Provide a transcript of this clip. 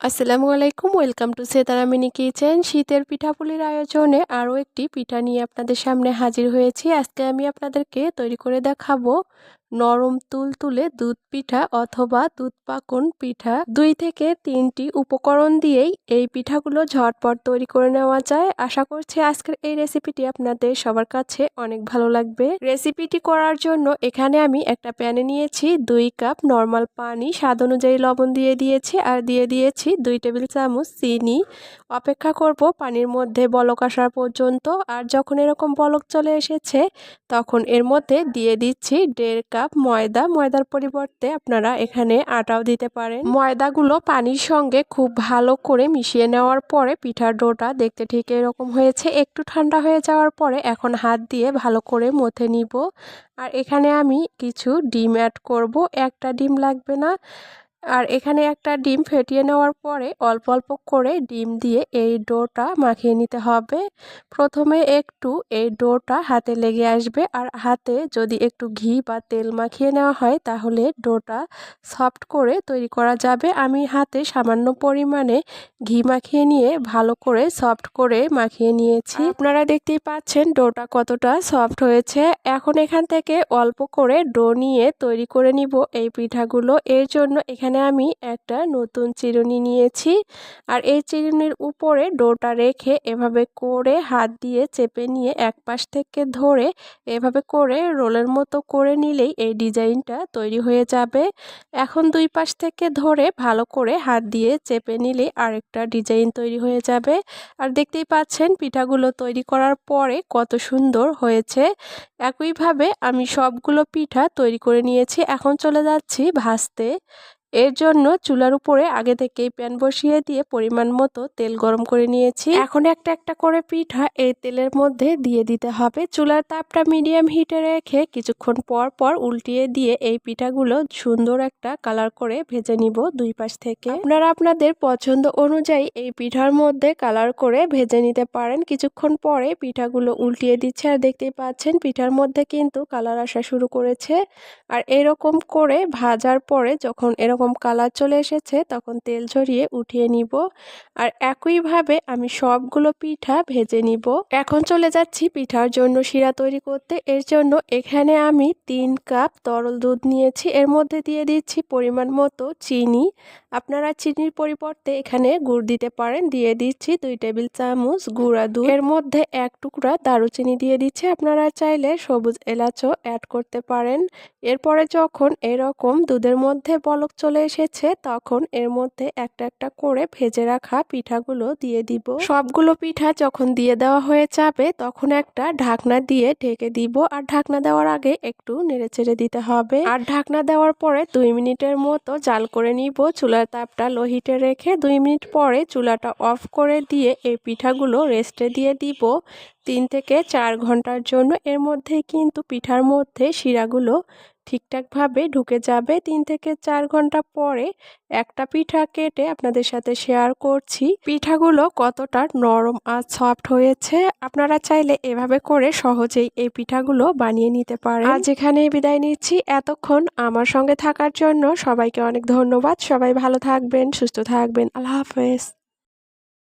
আসসালামু আলাইকুম, welcome to Setara mini kitchen. শীতের পিঠাপুলির আয়োজনে আরও একটি পিঠা নিয়ে আপনাদের সামনে হাজির হয়েছি। আজকে আমি আপনাদেরকে তৈরি করে দেখাবো নরম তুলতুলে দুধ পিঠা অথবা দুধ পাকন পিঠা দুই থেকে তিনটি উপকরণ দিয়েই এই পিঠাগুলো ঝটপট তৈরি করে নেওয়া যায়। আশা করছি আজকের এই রেসিপিটি আপনাদের সবার কাছে অনেক ভালো লাগবে। রেসিপিটি করার জন্য এখানে আমি একটা প্যানে নিয়েছি দুই কাপ নর্মাল পানি, স্বাদ অনুযায়ী লবণ দিয়ে দিয়েছি আর দিয়ে দিয়েছি দুই টেবিল চামচ চিনি। অপেক্ষা করব পানির মধ্যে বলক আসার পর্যন্ত আর যখন এরকম বলক চলে এসেছে তখন এর মধ্যে দিয়ে দিচ্ছি দেড় কাপ ময়দা, ময়দার পরিবর্তে আপনারা এখানে আটাও দিতে পারেন। ময়দাগুলো পানির সঙ্গে খুব ভালো করে মিশিয়ে নেওয়ার পরে পিঠার ডোটা দেখতে ঠিক এরকম হয়েছে। একটু ঠান্ডা হয়ে যাওয়ার পরে এখন হাত দিয়ে ভালো করে মথে নিব। আর এখানে আমি কিছু ডিম অ্যাড করব। একটা ডিম লাগবে না। আর এখানে একটা ডিম ফেটিয়ে নেওয়ার পরে অল্প অল্প করে ডিম দিয়ে এই ডোটা মাখিয়ে নিতে হবে। প্রথমে একটু এই ডোটা হাতে লেগে আসবে আর হাতে যদি একটু ঘি বা তেল মাখিয়ে নেওয়া হয় তাহলে ডোটা সফট করে তৈরি করা যাবে। আমি হাতে সামান্য পরিমাণে ঘি মাখিয়ে নিয়ে ভালো করে সফট করে মাখিয়ে নিয়েছি। আপনারা দেখতেই পাচ্ছেন ডোটা কতটা সফট হয়েছে। এখন এখান থেকে অল্প করে ডো নিয়ে তৈরি করে নিব এই পিঠাগুলো। এর জন্য এখানে এখানে আমি একটা নতুন চিরুনি নিয়েছি। আর এই চিরুনির উপরে ডোটা রেখে এভাবে করে হাত দিয়ে চেপে নিয়ে এক পাশ থেকে ধরে এভাবে করে রোলের মতো করে নিলেই এই ডিজাইনটা তৈরি হয়ে যাবে। এখন দুই পাশ থেকে ধরে ভালো করে হাত দিয়ে চেপে নিলে আরেকটা ডিজাইন তৈরি হয়ে যাবে। আর দেখতেই পাচ্ছেন পিঠাগুলো তৈরি করার পরে কত সুন্দর হয়েছে। একইভাবে আমি সবগুলো পিঠা তৈরি করে নিয়েছি। এখন চলে যাচ্ছি ভাজতে। এর জন্য চুলার উপরে আগে থেকেই প্যান বসিয়ে দিয়ে পরিমাণ মতো তেল গরম করে নিয়েছি। এখন একটা একটা করে পিঠা এই তেলের মধ্যে দিয়ে দিতে হবে। চুলার তাপটা মিডিয়াম হিটে রেখে কিছুক্ষণ পর পর উল্টিয়ে দিয়ে এই পিঠাগুলো সুন্দর একটা কালার করে ভেজে নিব দুই পাশ থেকে। আপনারা আপনাদের পছন্দ অনুযায়ী এই পিঠার মধ্যে কালার করে ভেজে নিতে পারেন। কিছুক্ষণ পরে পিঠাগুলো উল্টিয়ে দিচ্ছে আর দেখতেই পাচ্ছেন পিঠার মধ্যে কিন্তু কালার আসা শুরু করেছে। আর এরকম করে ভাজার পরে যখন এরকম এরকম কালার চলে এসেছে, তখন তেল ঝরিয়ে উঠিয়ে নিব। আর একইভাবে আমি সবগুলো পিঠা ভেজে নিব। এখন চলে যাচ্ছি পিঠার জন্য শিরা তৈরি করতে। এর জন্য এখানে আমি তিন কাপ তরল দুধ নিয়েছি। এর মধ্যে দিয়ে দিচ্ছি পরিমাণ মতো চিনি। আপনারা চিনির পরিবর্তে এখানে গুড় দিতে পারেন। দিয়ে দিচ্ছি দুই টেবিল চামচ গুঁড়া দুধ। এর মধ্যে এক টুকরা দারুচিনি দিয়ে দিচ্ছি। আপনারা চাইলে সবুজ এলাচও অ্যাড করতে পারেন। এরপরে যখন এরকম দুধের মধ্যে বলক চলে এসেছে, তখন এর মধ্যে একটা একটা করে ভেজে রাখা পিঠাগুলো দিয়ে দিব। সবগুলো পিঠা যখন দিয়ে দেওয়া হয়ে যাবে, তখন একটা ঢাকনা দিয়ে ঢেকে দিব। আর ঢাকনা দেওয়ার আগে একটু নেড়েচেড়ে দিতে হবে। আর ঢাকনা দেওয়ার পরে দুই মিনিটের মতো জাল করে নিব। চুলার তাপটা লো হিটে রেখে দুই মিনিট পরে চুলাটা অফ করে দিয়ে এই পিঠাগুলো রেস্টে দিয়ে দিব। তিন থেকে চার ঘণ্টার জন্য। এর মধ্যে কিন্তু পিঠার মধ্যে শিরাগুলো ঠিকঠাকভাবে ঢুকে যাবে। তিন থেকে চার ঘণ্টা পরে একটা পিঠা কেটে আপনাদের সাথে শেয়ার করছি। পিঠাগুলো কতটা নরম আর সফট হয়েছে, আপনারা চাইলে এভাবে করে সহজেই এই পিঠাগুলো বানিয়ে নিতে পারেন। আজ এখানে বিদায় নিচ্ছি। এতক্ষণ আমার সঙ্গে থাকার জন্য সবাইকে অনেক ধন্যবাদ। সবাই ভালো থাকবেন, সুস্থ থাকবেন। আল্লাহ হাফেজ।